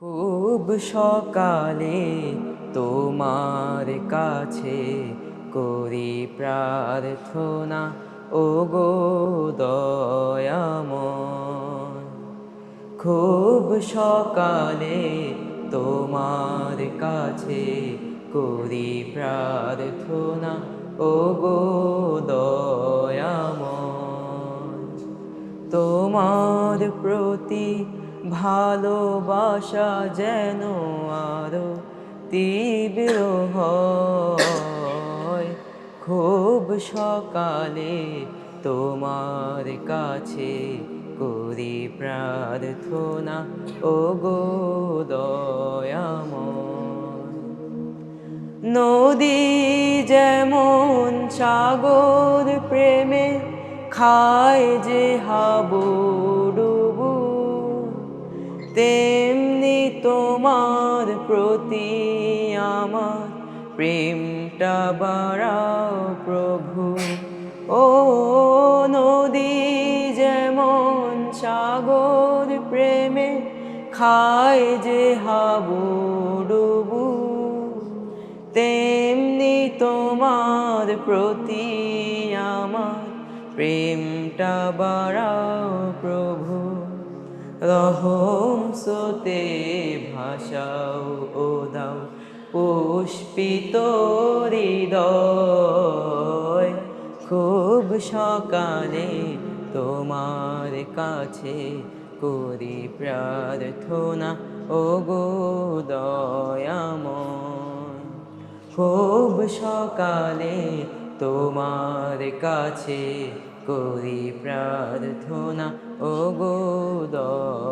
খুব সকালে তোমার কাছে করি প্রার্থনা। ও গো দয়াময়, খুব সকালে তোমার কাছে করি প্রার্থনা। ও গো দয়াময়, তোমার প্রতি ভালোবাসা যেন আরও তীব্র হয়। খুব সকালে তোমার কাছে করি প্রার্থনা ও গো দয়াময়। নদী যেমন সাগর প্রেমে খায় যে হাবুডুবু তেমনি তোমার প্রতি আমার প্রেমটা বাড়াও প্রভু। ও নদী যেমন সাগর প্রেমে খায় যে হাবুডুবু, তেমনি তোমার প্রতি আমার প্রেমটা বাড়াও প্রভু। রহম সোতে ভাষাও ও দাও পুষ্পিত হৃদয়। খুব সকালে তোমার কাছে করি প্রার্থনা ও গো দয়াময়। খুব সকালে তোমার কাছে করি প্রার্থনা ও গো দয়াময়